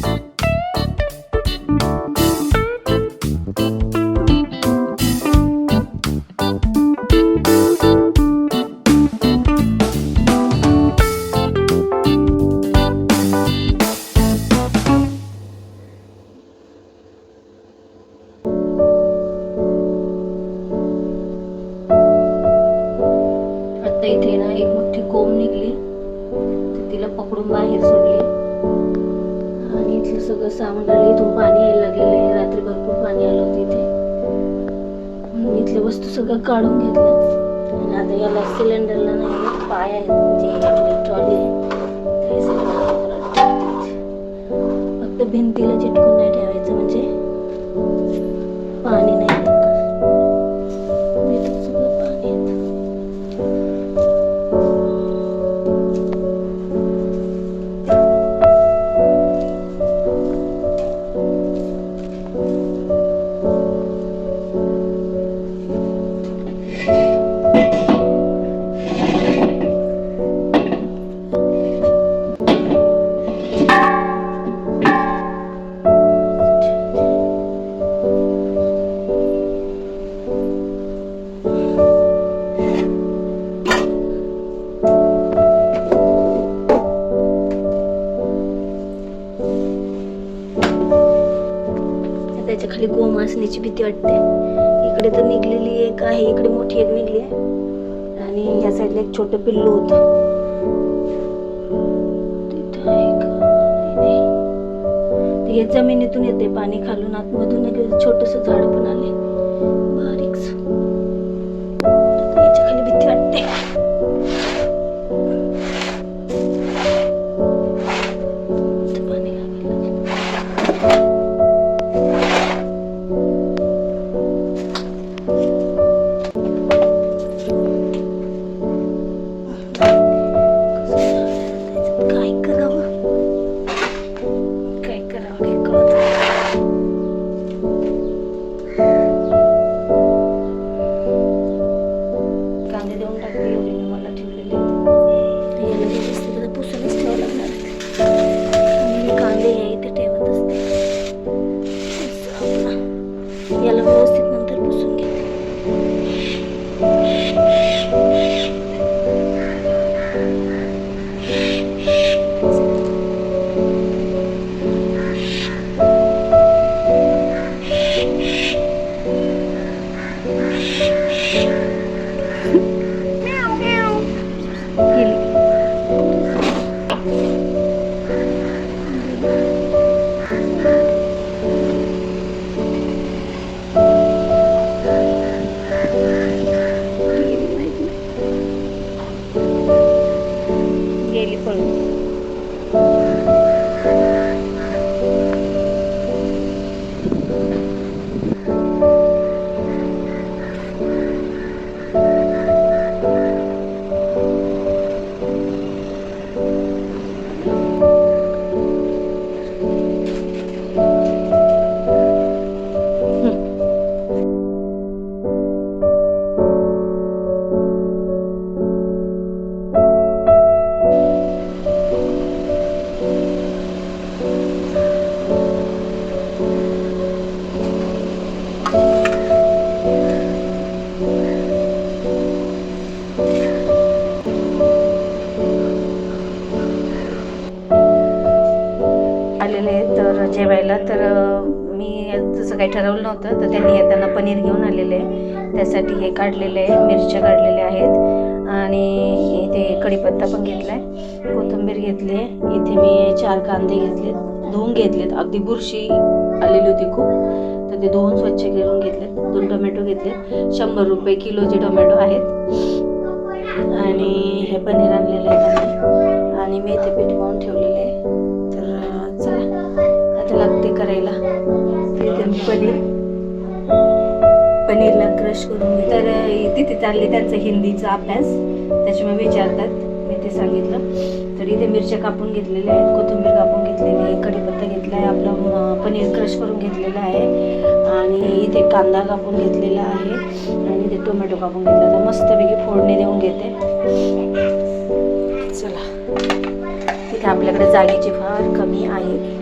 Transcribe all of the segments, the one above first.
आता भिंतीला चिटकून नाही ठेवायचं म्हणजे पाणी नाही आपली गोमासण्याची गोम असण्याची भीती वाटते. इकडे तर निघलेली एक आहे इकडे मोठी एक निघली आहे. आणि या साईडला एक छोटं पिल्लू होत. तिथं नाही. हे जमिनीतून येते पाणी खालून आतमधून एक छोटस झाड पण आले तर त्यांनी येताना पनीर घेऊन आलेले आहे. त्यासाठी हे काढलेले आहे मिरच्या काढलेल्या आहेत. आणि इथे कढीपत्ता पण घेतला आहे कोथिंबीर घेतली आहे. इथे मी चार कांदे घेतलेत. धुवून घेतलेत. अगदी बुरशी आलेली होती खूप. तर ते धुवून स्वच्छ करून घेतलेत. दोन टोमॅटो घेतले शंभर रुपये किलोचे टोमॅटो आहेत. आणि हे पनीर आणलेलं आहे त्यांनी. आणि मी इथे पीठ मळून ठेवलेलं आहे. तर चला. आता लागते करायला. तिथे मी पनीर. पनीरला क्रश करून घे तर तिथे चालले त्यांचा हिंदीचा अभ्यास. त्याच्यामुळे विचारतात. मी ते सांगितलं. तर इथे मिरच्या कापून घेतलेल्या आहेत कोथिंबीर कापून घेतलेली आहे कढीपत्ता घेतला आहे आपलं पनीर क्रश करून घेतलेला आहे. आणि इथे कांदा कापून घेतलेला आहे. आणि इथे टोमॅटो कापून घेतला. तर मस्तपैकी फोडणी देऊन घेते. चला. तिथे आपल्याकडे जागेची फार कमी आहे.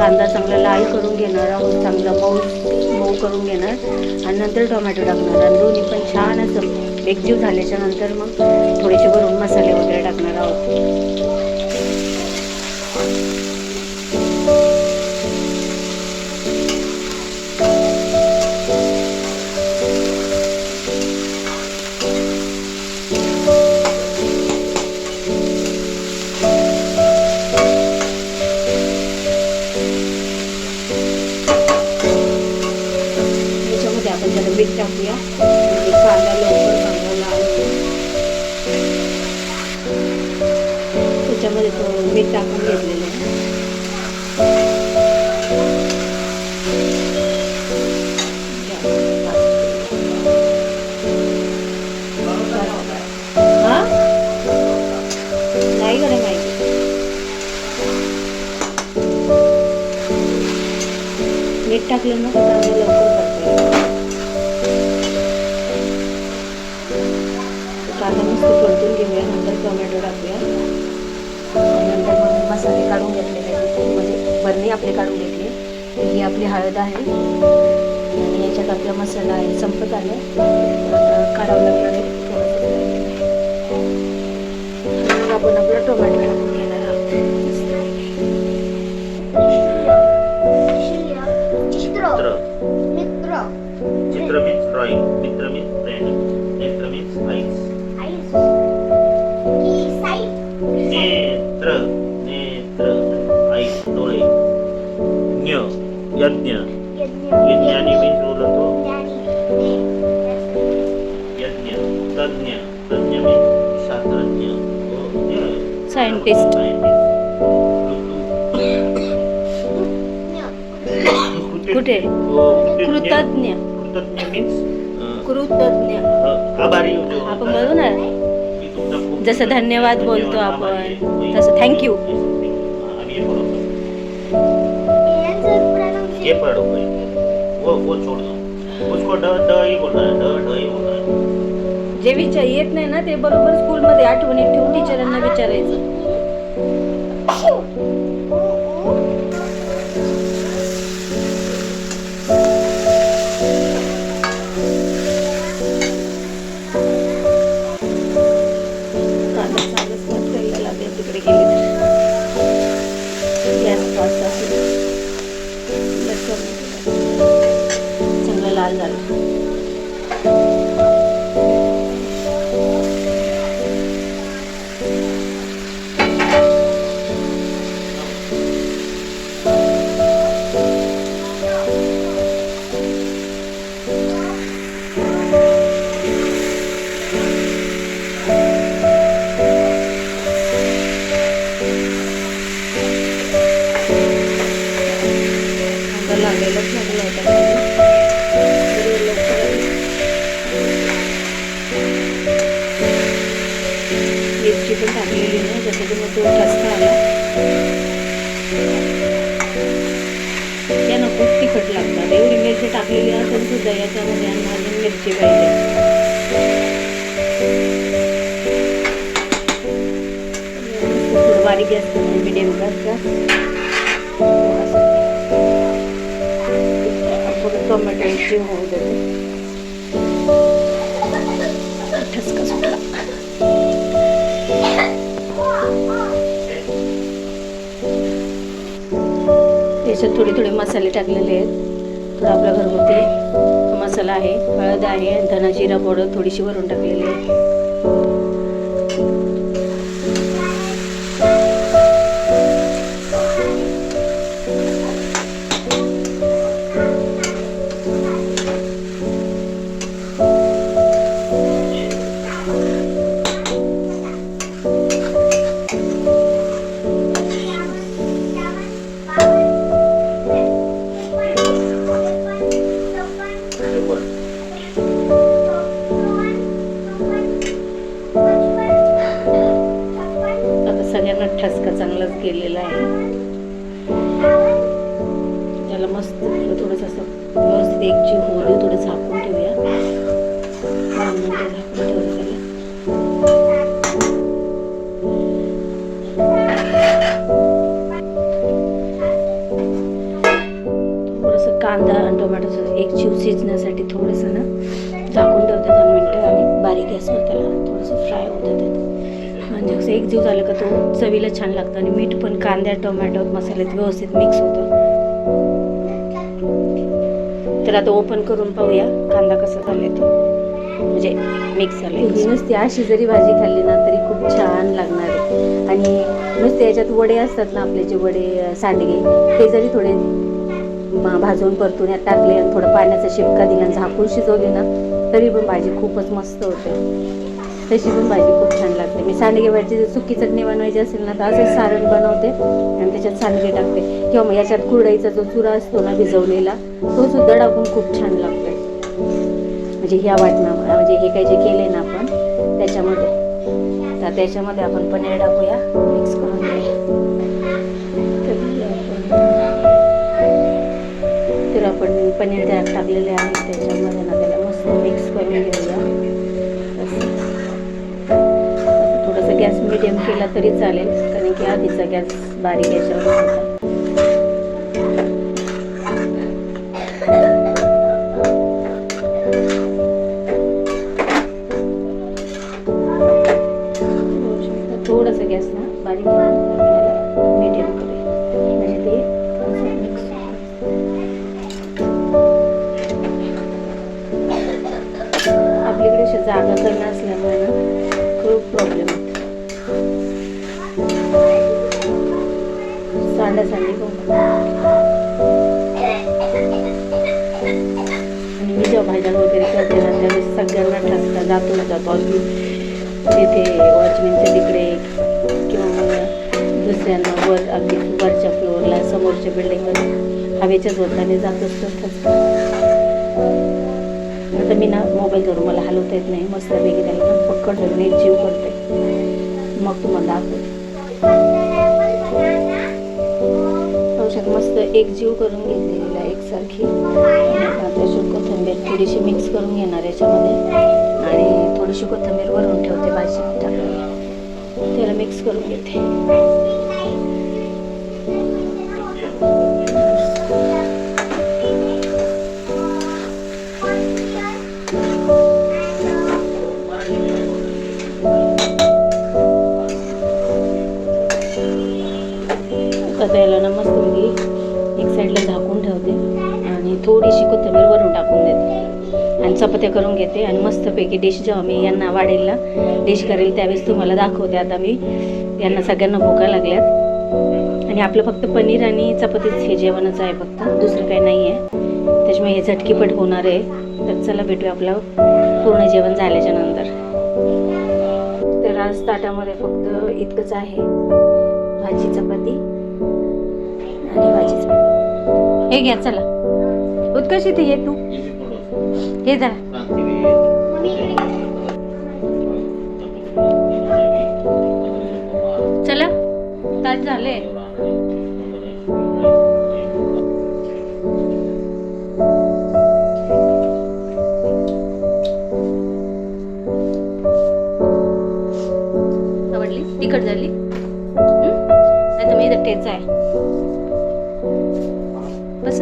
कांदा चांगला लाल करून घेणार आहोत चांगला मऊ मऊ करून घेणार. आणि नंतर टोमॅटो टाकणार. आणि दोन्ही पण छान असं एकजीव झाल्याच्यानंतर मग थोडेसे भरून मसाले वगैरे टाकणार आहोत. मीठ टाकलं ना कांदा लवकर करता कांदा मस्त परतून घेऊया नंतर टोमॅटो टाकूया नंतर मग मसाले काढून घेतलेले म्हणजे बरणी आपली काढून घेतले ही आपली हळद. आहे आणि याच्यात आपला मसाला आहे संपत आलं. काढावं लागणार आहे आपण आपला टोमॅटो यज्ञ. मीन्स बोलतो यज्ञ तज्ञ तज्ञ मीन्स शास्त्रज्ञ. Scientist. कुठे? कृतज्ञ. कृतज्ञ. मीन्स कृतज्ञ. आभारी आपण है. बोलू ना? जसं धन्यवाद बोलतो आपण, तसं thank ये पढ़ो भाई वो वो छोड़ दो। उसको ड ड ही बोलना है ड ड ही बोलना है। जे विचार येत नाही ना ते बरोबर स्कूलमध्ये आठवणीत ठेवून टीचरांना विचारायचं. असेल सुद्धा याच्यामध्ये अजून मिरची पाहिजे बारीक गॅस मिडियम आपण टोमॅटोची होऊ देते ठसका सुटला. याच्यात थोडे थोडे मसाले टाकलेले आहेत. थोडं आपल्या घरगुती. मसाला आहे हळद आहे धनाजिरा पावडर थोडीशी भरून टाकलेली आहे. चांगलाच केलेलं आहे. त्याला मस्त थोडंसं असं व्यवस्थित एकजीव होऊ दे थोडं चवीला छान लागतं आणि मीठ पण कांद्या टोमॅटो मसाल्यात व्यवस्थित मिक्स होतं. तर आता ओपन करून पाहूया कांदा कसा झालाय तो. म्हणजे मिक्स झाले ही नुसती अशी जरी भाजी खाल्ली ना तरी खूप छान लागणार आहे. आणि नुसते याच्यात वडे असतात ना आपले जे वडे सांडगे ते जरी थोडे भाजून परतून यात टाकले आणि थोडं पाण्याचा शिपका दिला झाकून शिजवली ना तरी पण भाजी खूपच मस्त होते. तशी पण भाजी खूप छान लागते. मी सांडगे भाजी जर सुकी चटणी बनवायची असेल ना तर असेच सारण बनवते आणि त्याच्यात सांडगे टाकते. किंवा मग याच्यात कुरडईचा जो चुरा असतो ना भिजवलेला तो सुद्धा टाकून खूप छान लागतो. म्हणजे ह्या वाटणा म्हणजे हे काही जे केले ना आपण त्याच्यामध्ये. तर त्याच्यामध्ये आपण पनीर टाकूया मिक्स करून तर आपण पनीर त्यात टाकलेले आहे त्याच्यामध्ये ना त्याला मस्त मिक्स करून घेऊया. गॅस मिडियम केला तरी चालेल कारण की आधीचा गॅस बारीक याच्यावर होता. थोडासा गॅस ना बारीक मिडियम करूया. म्हणजे ते असं mix आपल्याकडे जागा कमी असल्यामुळे ना खूप प्रॉब्लेम होतो. सांडा सांडी आणि मी जेव्हा भाज्या वगैरे करते ना त्यावेळेस सगळ्यांना ठसका जातो ना जातो अजून. तिथे वॉचमॅनच्या तिकडे किंवा मग दुसऱ्यांना वर अगदी वरच्या फ्लोअरला समोरच्या बिल्डिंगमध्ये हवेच्या झोताने जात असतो ठसका आता मी ना मोबाईल धरून मला हलवता येत नाही मस्त त्याला पण पक्कड धरून एक जीव करते. मग तुम्हाला दाखवते. औषध मस्त एक जीव करून घेतलेला एकसारखी. त्याच्यात कोथिंबीर थोडीशी मिक्स करून घेणार याच्यामध्ये. आणि थोडीशी कोथिंबीर वरून ठेवते भाजी टाकून. त्याला मिक्स करून घेते. चपात्या करून घेते आणि मस्तपैकी डिश जेव्हा मी यांना वाढेल ना डिश करेल त्यावेळेस तुम्हाला दाखवते. आता मी यांना सगळ्यांना भुका लागल्यात. आणि आपलं फक्त पनीर आणि चपातीच हे जेवणच आहे फक्त. दुसरं काही नाही आहे त्याच्यामुळे हे झटकीपट होणार आहे. तर चला भेटूया आपलं पूर्ण जेवण झाल्याच्यानंतर. तर आज ताटामध्ये फक्त इतकंच आहे. भाजी चपाती आणि भाजी चपाती हे घ्या चला. उत्कर्ष इथे ये तू. हे जरा। चला ताट झाले. आवडली? तिखट झाली? नाही तर मी इथं ठेचा आहे. बस.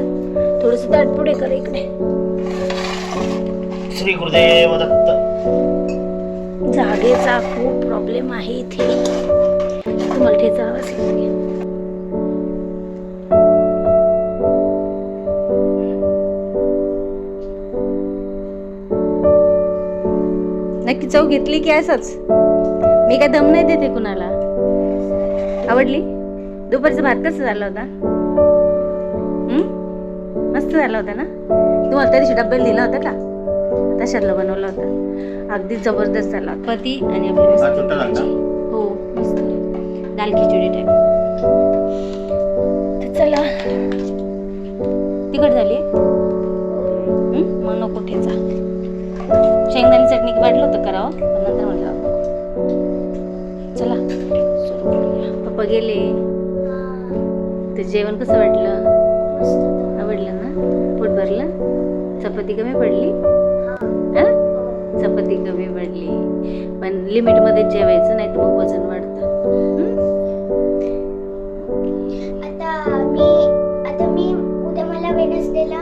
थोडस ताट पुढे कर इकडे. श्री गुरुदेव दत्त. जागेचा खूप प्रॉब्लेम आहे इथे. तुम्हाला ठेचा घ्या. नक्की चव घेतली की असंच? मी काय दम नाही देते कुणाला? आवडली? दुपारचा भात कसं झाला होता? हं? मस्त झाला होता ना? तुम्हाला त्या दिवशी डब्याला दिला होता का? तशातला बनवला होता. अगदी जबरदस्त झाला होता. पती आणि आपली हा. हो मस्त दाल खिचडी टाईप तर चला. तिखट झाली? मग नको ठेचा शेंगदाणे चटणी वाटलं होतं करावं पण नंतर म्हटलं. चला पप्पा गेले. ते जेवण कसं वाटलं? आवडलं ना? पोट भरलं? चपाती कमी पडली हं? चपाती कमी पडली पण लिमिटमध्ये जेवायचं नाही तर मग वजन वाढतं? आता मी आता मी उद्या मला वेनसडेला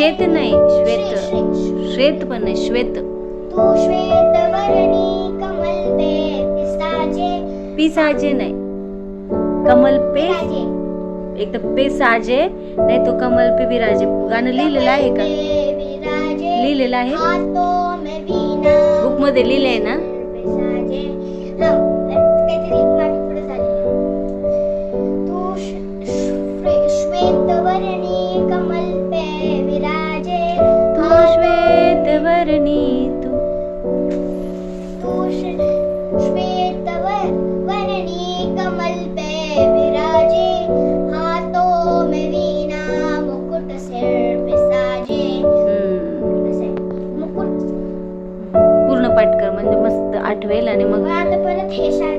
श्वेत नाही श्वेत. श्वेत. पण नाही श्वेत. श्वेत पिसाजे पिसाजे नाही. कमल पे? एक तर पे साजे नाही तो कमल पे विराजे. गाणं लिहिलेलं आहे का? लिहिलेलं आहे? बुकमध्ये लिहिलंय ना? patient.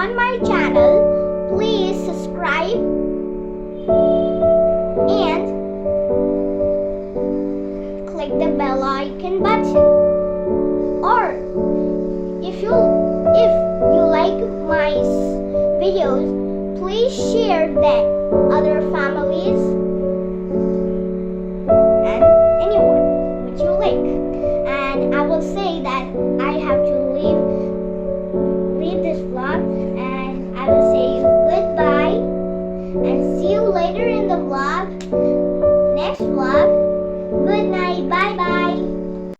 on my channel. Please subscribe and click the bell icon button. Or if you if you like my videos, please share them other families